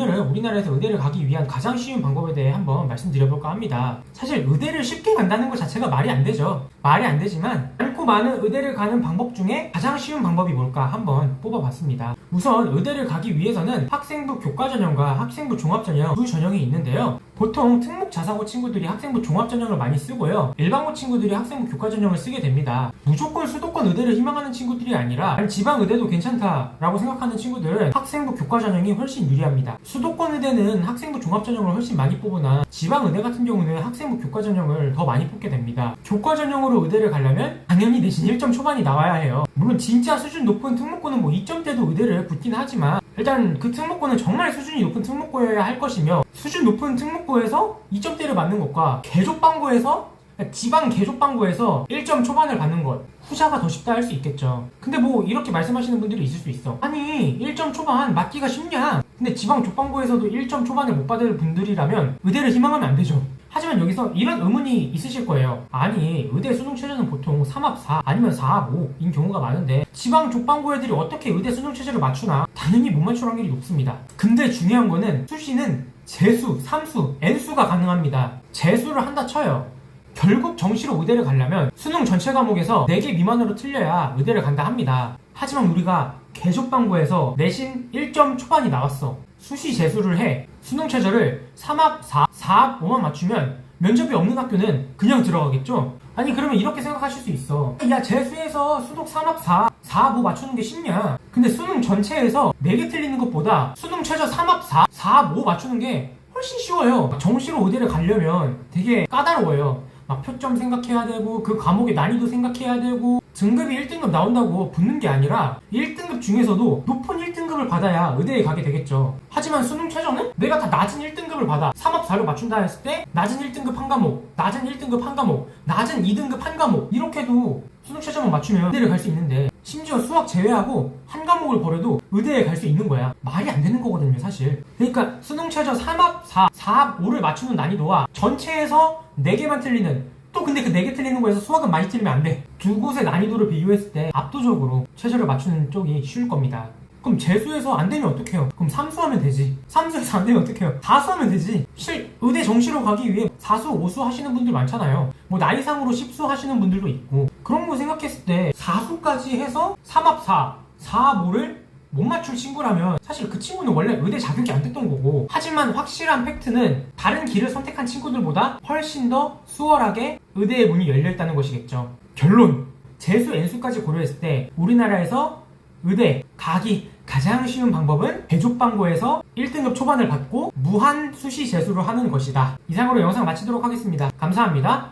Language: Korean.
오늘은 우리나라에서 의대를 가기 위한 가장 쉬운 방법에 대해 한번 말씀드려볼까 합니다. 사실 의대를 쉽게 간다는 것 자체가 말이 안 되죠. 말이 안 되지만 많고 많은 의대를 가는 방법 중에 가장 쉬운 방법이 뭘까 한번 뽑아봤습니다. 우선 의대를 가기 위해서는 학생부 교과전형과 학생부 종합전형 두 전형이 있는데요. 보통 특목 자사고 친구들이 학생부 종합전형을 많이 쓰고요. 일반고 친구들이 학생부 교과전형을 쓰게 됩니다. 무조건 수도권 의대를 희망하는 친구들이 아니라 아니, 지방 의대도 괜찮다라고 생각하는 친구들은 학생부 교과전형이 훨씬 유리합니다. 수도권 의대는 학생부 종합전형을 훨씬 많이 뽑으나 지방 의대 같은 경우는 학생부 교과전형을 더 많이 뽑게 됩니다. 교과전형으로 의대를 가려면 당연히 내신 1점 초반이 나와야 해요. 물론 진짜 수준 높은 특목고는 뭐 2점대도 의대를 붙긴 하지만 일단 그 특목고는 정말 수준이 높은 특목고여야 할 것이며 수준 높은 특목고에서 2점대를 맞는 것과 개족방고에서 그러니까 지방 개족방고에서 1점 초반을 받는 것 후자가 더 쉽다 할 수 있겠죠. 근데 뭐 이렇게 말씀하시는 분들이 있을 수 있어. 아니 1점 초반 맞기가 쉽냐? 근데 지방 족방고에서도 1점 초반을 못 받을 분들이라면 의대를 희망하면 안 되죠 여기서 이런 의문이 있으실 거예요. 아니, 의대 수능 최저는 보통 3합 4 아니면 4합 5인 경우가 많은데 지방 족방고 애들이 어떻게 의대 수능 최저를 맞추나? 당연히 못 맞출 확률이 높습니다. 근데 중요한 거는 수시는 재수, 삼수, n수가 가능합니다. 재수를 한다 쳐요. 결국 정시로 의대를 가려면 수능 전체 과목에서 4개 미만으로 틀려야 의대를 간다 합니다. 하지만 우리가 개족방고에서 내신 1점 초반이 나왔어. 수시 재수를 해. 수능 최저를 3합 4, 4합 5만 맞추면 면접이 없는 학교는 그냥 들어가겠죠? 아니 그러면 이렇게 생각하실 수 있어. 야 재수에서 수독 3합 4, 4합 5 맞추는 게 쉽냐? 근데 수능 전체에서 4개 틀리는 것보다 수능 최저 3합 4, 4합 5 맞추는 게 훨씬 쉬워요. 정시로 의대를 가려면 되게 까다로워요. 막 표점 생각해야 되고 그 과목의 난이도 생각해야 되고 등급이 1등급 나온다고 붙는 게 아니라 1등급 중에서도 높은 1등급을 받아야 의대에 가게 되겠죠. 하지만 수능 최저는 내가 다 낮은 1등급을 받아 3합 4로 맞춘다 했을 때 낮은 1등급 한 과목, 낮은 1등급 한 과목, 낮은 2등급 한 과목 이렇게도 수능 최저만 맞추면 의대를 갈 수 있는데 심지어 수학 제외하고 한 과목을 버려도 의대에 갈 수 있는 거야. 말이 안 되는 거거든요, 사실. 그러니까 수능 최저 3합 4, 4합 5를 맞추는 난이도와 전체에서 4개만 틀리는 또 근데 그 4개 틀리는 거에서 수학은 많이 틀리면 안 돼. 두 곳의 난이도를 비교했을 때 압도적으로 최저를 맞추는 쪽이 쉬울 겁니다. 그럼 재수해서 안 되면 어떡해요? 그럼 삼수하면 되지. 삼수해서 안 되면 어떡해요? 다수하면 되지. 실 의대 정시로 가기 위해 사수, 오수 하시는 분들 많잖아요. 뭐 나이상으로 10수 하시는 분들도 있고 그런 거 생각했을 때 사수까지 해서 3합 4, 4합 5를 못 맞출 친구라면 사실 그 친구는 원래 의대 자격이 안 됐던 거고 하지만 확실한 팩트는 다른 길을 선택한 친구들보다 훨씬 더 수월하게 의대의 문이 열려있다는 것이겠죠. 결론! 재수, N수까지 고려했을 때 우리나라에서 의대 가기 가장 쉬운 방법은 대족방고에서 1등급 초반을 받고 무한 수시 재수를 하는 것이다. 이상으로 영상 마치도록 하겠습니다. 감사합니다.